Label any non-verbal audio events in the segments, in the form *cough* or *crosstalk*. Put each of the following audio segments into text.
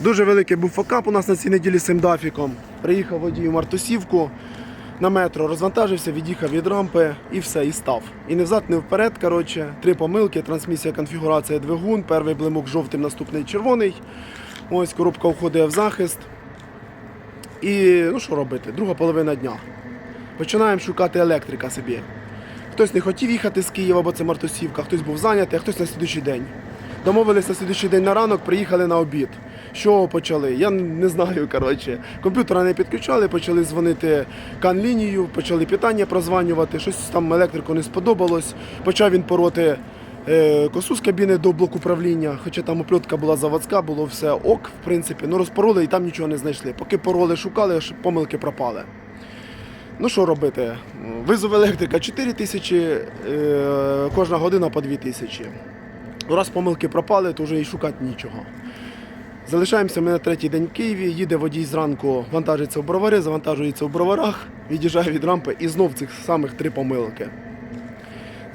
Дуже великий був факап у нас на цій неділі з цим дафіком. Приїхав водій у Мартусівку на метро, розвантажився, від'їхав від рампи і все, і став. І не взад, не вперед. Коротше, три помилки, трансмісія, конфігурація, двигун, перший блимок жовтим, наступний червоний. Ось коробка входить в захист. І ну що робити? Друга половина дня. Починаємо шукати електрика собі. Хтось не хотів їхати з Києва, бо це Мартусівка, хтось був зайнятий, а хтось на слідуючий день. Домовились на слідуючий день на ранок, приїхали на обід. Чого почали? Я не знаю. коротше. Комп'ютера не підключали, почали дзвонити кан-лінію, почали питання прозванювати, щось там електрику не сподобалось. Почав він пороти е, косу з кабіни до блоку управління, хоча там опльотка була заводська, було все ок, в принципі. Ну розпороли і там нічого не знайшли. Поки пороли шукали, аж помилки пропали. Ну що робити? Визов електрика 4 тисячі, е, кожна година по 2 тисячі. Раз помилки пропали, то вже і шукати нічого. Залишаємося ми на третій день в Києві, їде водій зранку, вантажиться в бровари, завантажується в броварах, від'їжджає від рампи і знов цих самих три помилки.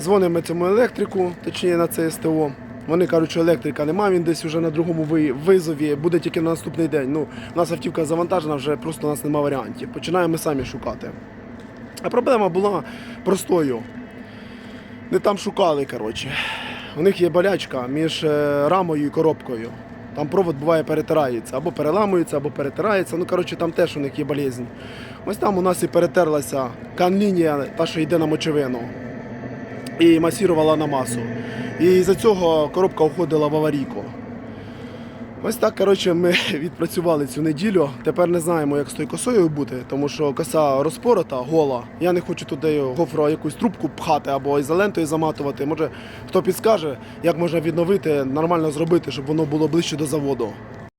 Дзвонимо цьому електрику, точніше на це СТО. Вони кажуть, що електрика немає, він десь вже на другому визові, буде тільки на наступний день. Ну, у нас автівка завантажена, вже просто у нас немає варіантів. Починаємо ми самі шукати. А проблема була простою. Не там шукали, коротше. У них є болячка між е, рамою і коробкою. Там провод буває перетирається, або переламується, або перетирається. Ну, коротше, там теж у них є болезнь. Ось там у нас і перетерлася кан-лінія, та, що йде на мочевину, і масірувала на масу. І за цього коробка входила в аварійку. Ось так, коротше, ми *laughs* відпрацювали цю неділю. Тепер не знаємо, як з тою косою бути, тому що коса розпорота, гола. Я не хочу туди гофро якусь трубку пхати або ізолентою заматувати. Може, хто підскаже, як можна відновити, нормально зробити, щоб воно було ближче до заводу.